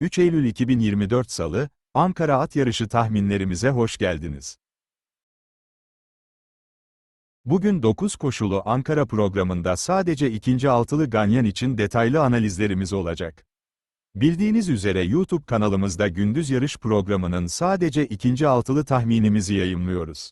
3 Eylül 2024 Salı, Ankara At Yarışı tahminlerimize hoş geldiniz. Bugün 9 koşulu Ankara programında sadece ikinci altılı ganyan için detaylı analizlerimiz olacak. Bildiğiniz üzere YouTube kanalımızda gündüz yarış programının sadece ikinci altılı tahminimizi yayımlıyoruz.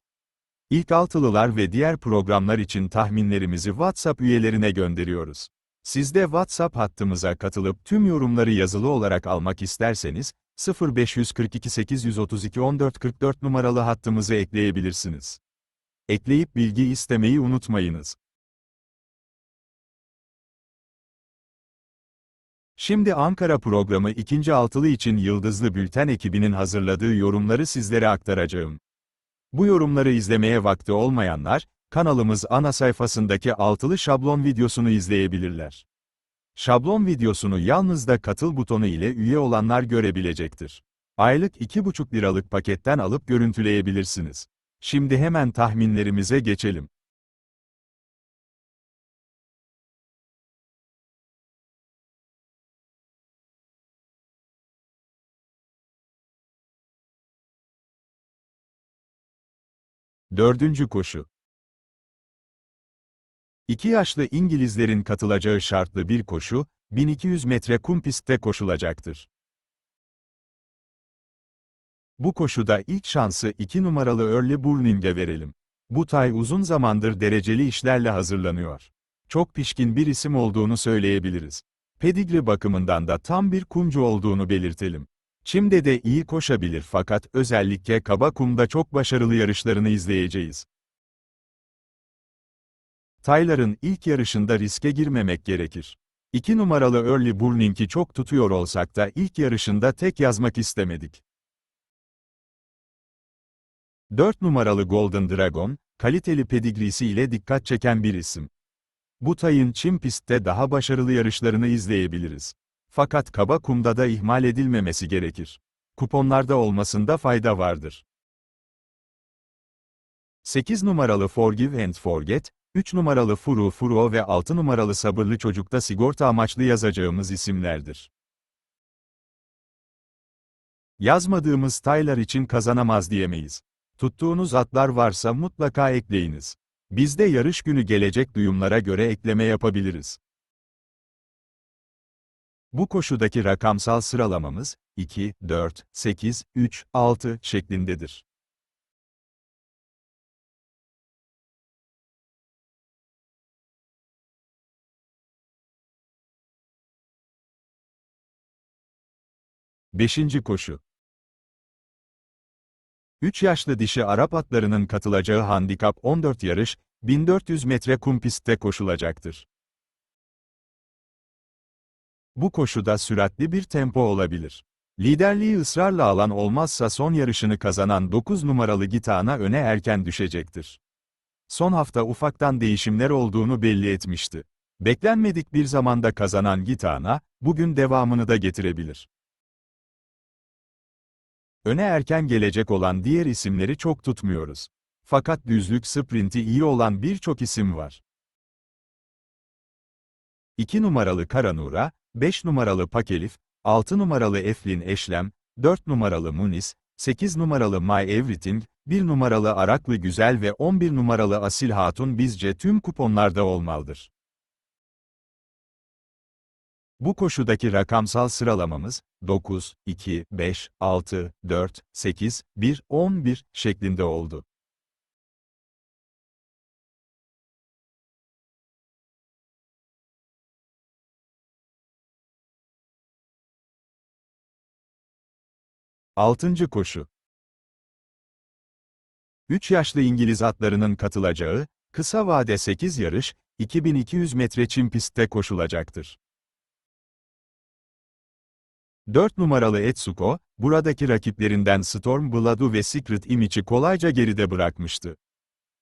İlk altılılar ve diğer programlar için tahminlerimizi WhatsApp üyelerine gönderiyoruz. Siz de WhatsApp hattımıza katılıp tüm yorumları yazılı olarak almak isterseniz, 0542 832 1444 numaralı hattımızı ekleyebilirsiniz. Ekleyip bilgi istemeyi unutmayınız. Şimdi Ankara programı ikinci altılı için Yıldızlı Bülten ekibinin hazırladığı yorumları sizlere aktaracağım. Bu yorumları izlemeye vakti olmayanlar, kanalımız ana sayfasındaki altılı şablon videosunu izleyebilirler. Şablon videosunu yalnız da katıl butonu ile üye olanlar görebilecektir. Aylık 2,5 liralık paketten alıp görüntüleyebilirsiniz. Şimdi hemen tahminlerimize geçelim. Dördüncü koşu. İki yaşlı İngilizlerin katılacağı şartlı bir koşu, 1200 metre kum pistte koşulacaktır. Bu koşuda ilk şansı 2 numaralı Early Burning'e verelim. Bu tay uzun zamandır dereceli işlerle hazırlanıyor. Çok pişkin bir isim olduğunu söyleyebiliriz. Pedigri bakımından da tam bir kumcu olduğunu belirtelim. Çim'de de iyi koşabilir fakat özellikle kaba kumda çok başarılı yarışlarını izleyeceğiz. Tyler'ın ilk yarışında riske girmemek gerekir. 2 numaralı Early Burning'i çok tutuyor olsak da ilk yarışında tek yazmak istemedik. 4 numaralı Golden Dragon, kaliteli pedigrisi ile dikkat çeken bir isim. Bu tayın çim pistte daha başarılı yarışlarını izleyebiliriz. Fakat kaba kumda da ihmal edilmemesi gerekir. Kuponlarda olmasında fayda vardır. 8 numaralı Forgive and Forget, 3 numaralı Furu Furo ve 6 numaralı Sabırlı Çocuk'ta sigorta amaçlı yazacağımız isimlerdir. Yazmadığımız taylar için kazanamaz diyemeyiz. Tuttuğunuz atlar varsa mutlaka ekleyiniz. Biz de yarış günü gelecek duyumlara göre ekleme yapabiliriz. Bu koşudaki rakamsal sıralamamız 2, 4, 8, 3, 6 şeklindedir. Beşinci koşu 3 yaşlı dişi Arap atlarının katılacağı handikap 14 yarış, 1400 metre kum pistte koşulacaktır. Bu koşuda süratli bir tempo olabilir. Liderliği ısrarla alan olmazsa son yarışını kazanan 9 numaralı Gitana öne erken düşecektir. Son hafta ufaktan değişimler olduğunu belli etmişti. Beklenmedik bir zamanda kazanan Gitana, bugün devamını da getirebilir. Öne erken gelecek olan diğer isimleri çok tutmuyoruz. Fakat düzlük sprinti iyi olan birçok isim var. 2 numaralı Karanura, 5 numaralı Pakelif, 6 numaralı Eflin Eşlem, 4 numaralı Munis, 8 numaralı My Everything, 1 numaralı Araklı Güzel ve 11 numaralı Asil Hatun bizce tüm kuponlarda olmalıdır. Bu koşudaki rakamsal sıralamamız, 9, 2, 5, 6, 4, 8, 1, 11 şeklinde oldu. Altıncı koşu 3 yaşlı İngiliz atlarının katılacağı, kısa vade 8 yarış, 2200 metre çim pistte koşulacaktır. 4 numaralı Etsuko, buradaki rakiplerinden Storm Blood'u ve Secret Image'i kolayca geride bırakmıştı.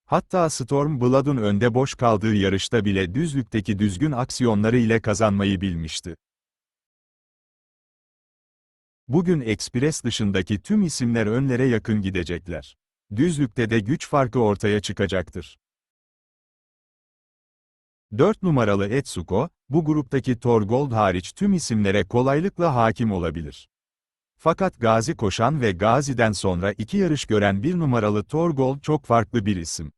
Hatta Storm Blood'un önde boş kaldığı yarışta bile düzlükteki düzgün aksiyonları ile kazanmayı bilmişti. Bugün Express dışındaki tüm isimler önlere yakın gidecekler. Düzlükte de güç farkı ortaya çıkacaktır. 4 numaralı Etsuko, bu gruptaki Thor Gold hariç tüm isimlere kolaylıkla hakim olabilir. Fakat Gazi koşan ve Gazi'den sonra iki yarış gören bir numaralı Torgol çok farklı bir isim.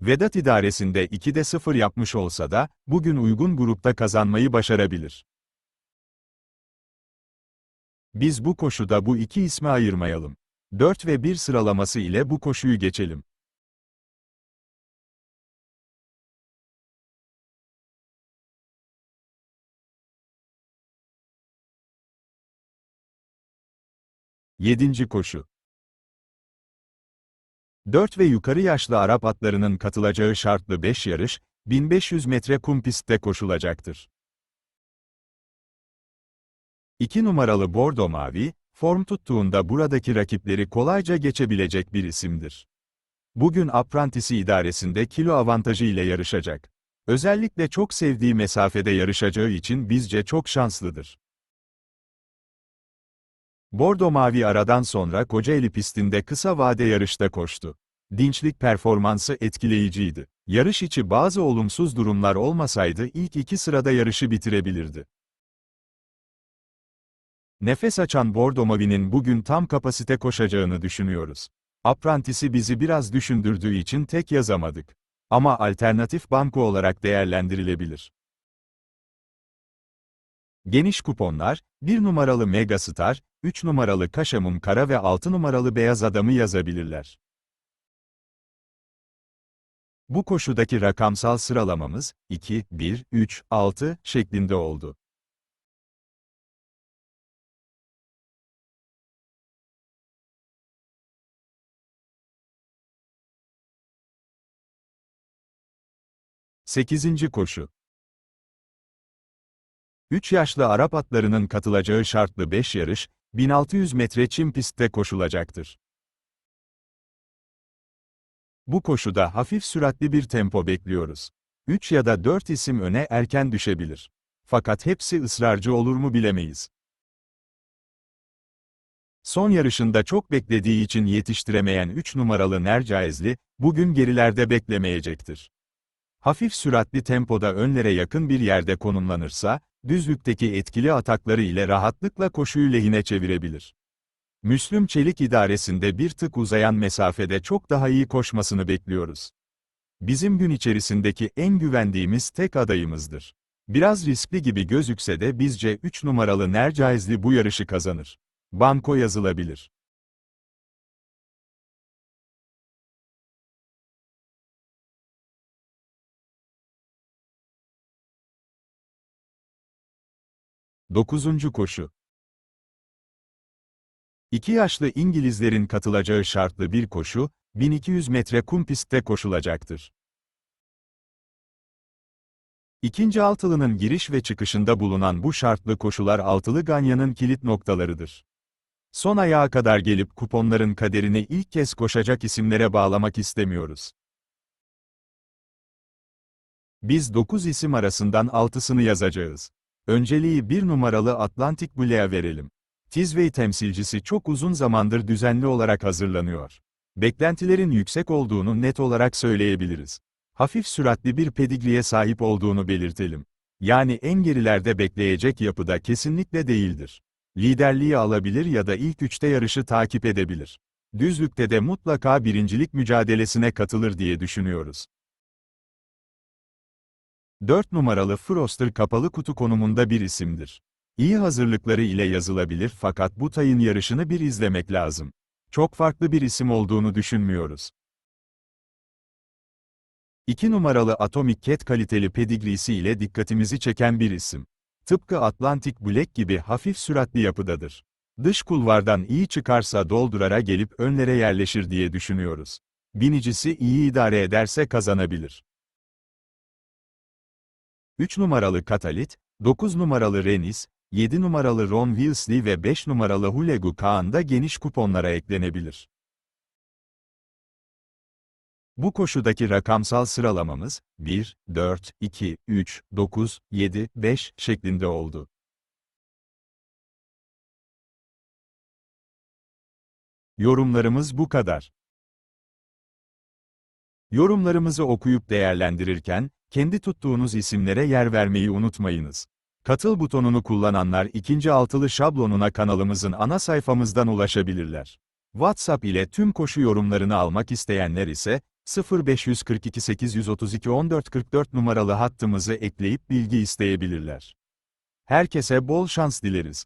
Vedat idaresinde 2'de 0 yapmış olsa da, bugün uygun grupta kazanmayı başarabilir. Biz bu koşuda bu iki ismi ayırmayalım. 4 ve 1 sıralaması ile bu koşuyu geçelim. Yedinci koşu 4 ve yukarı yaşlı Arap atlarının katılacağı şartlı 5 yarış, 1500 metre kum pistte koşulacaktır. 2 numaralı Bordo Mavi, form tuttuğunda buradaki rakipleri kolayca geçebilecek bir isimdir. Bugün Apprentice'i idaresinde kilo avantajı ile yarışacak. Özellikle çok sevdiği mesafede yarışacağı için bizce çok şanslıdır. Bordo Mavi aradan sonra Kocaeli pistinde kısa vade yarışta koştu. Dinçlik performansı etkileyiciydi. Yarış içi bazı olumsuz durumlar olmasaydı ilk iki sırada yarışı bitirebilirdi. Nefes açan Bordo Mavi'nin bugün tam kapasite koşacağını düşünüyoruz. Apprentice'i bizi biraz düşündürdüğü için tek yazamadık. Ama alternatif banko olarak değerlendirilebilir. Geniş kuponlar, 1 numaralı Megastar, 3 numaralı Kaşamum Kara ve 6 numaralı Beyaz Adam'ı yazabilirler. Bu koşudaki rakamsal sıralamamız, 2, 1, 3, 6 şeklinde oldu. Sekizinci koşu 3 yaşlı Arap atlarının katılacağı şartlı 5 yarış, 1600 metre çim pistte koşulacaktır. Bu koşuda hafif süratli bir tempo bekliyoruz. 3 ya da 4 isim öne erken düşebilir. Fakat hepsi ısrarcı olur mu bilemeyiz. Son yarışında çok beklediği için yetiştiremeyen 3 numaralı Nercaizli, bugün gerilerde beklemeyecektir. Hafif süratli tempoda önlere yakın bir yerde konumlanırsa, düzlükteki etkili atakları ile rahatlıkla koşuyu lehine çevirebilir. Müslüm Çelik idaresinde bir tık uzayan mesafede çok daha iyi koşmasını bekliyoruz. Bizim gün içerisindeki en güvendiğimiz tek adayımızdır. Biraz riskli gibi gözükse de bizce 3 numaralı Nercaizli bu yarışı kazanır. Banko yazılabilir. Dokuzuncu koşu. İki yaşlı İngilizlerin katılacağı şartlı bir koşu, 1200 metre kum pistte koşulacaktır. İkinci altılının giriş ve çıkışında bulunan bu şartlı koşular altılı ganyanın kilit noktalarıdır. Son ayağa kadar gelip kuponların kaderini ilk kez koşacak isimlere bağlamak istemiyoruz. Biz 9 isim arasından 6'sını yazacağız. Önceliği bir numaralı Atlantic Blue'ya verelim. Tizway temsilcisi çok uzun zamandır düzenli olarak hazırlanıyor. Beklentilerin yüksek olduğunu net olarak söyleyebiliriz. Hafif süratli bir pedigriye sahip olduğunu belirtelim. Yani en gerilerde bekleyecek yapıda kesinlikle değildir. Liderliği alabilir ya da ilk üçte yarışı takip edebilir. Düzlükte de mutlaka birincilik mücadelesine katılır diye düşünüyoruz. 4 numaralı Froster kapalı kutu konumunda bir isimdir. İyi hazırlıkları ile yazılabilir fakat bu tayın yarışını bir izlemek lazım. Çok farklı bir isim olduğunu düşünmüyoruz. 2 numaralı Atomic Cat kaliteli pedigrisi ile dikkatimizi çeken bir isim. Tıpkı Atlantic Black gibi hafif süratli yapıdadır. Dış kulvardan iyi çıkarsa doldurara gelip önlere yerleşir diye düşünüyoruz. Binicisi iyi idare ederse kazanabilir. 3 numaralı Katalit, 9 numaralı Renis, 7 numaralı Ron Wilsley ve 5 numaralı Hulegu Kaan da geniş kuponlara eklenebilir. Bu koşudaki rakamsal sıralamamız, 1, 4, 2, 3, 9, 7, 5 şeklinde oldu. Yorumlarımız bu kadar. Yorumlarımızı okuyup değerlendirirken, kendi tuttuğunuz isimlere yer vermeyi unutmayınız. Katıl butonunu kullananlar ikinci altılı şablonuna kanalımızın ana sayfamızdan ulaşabilirler. WhatsApp ile tüm koşu yorumlarını almak isteyenler ise, 0542 832 1444 numaralı hattımızı ekleyip bilgi isteyebilirler. Herkese bol şans dileriz.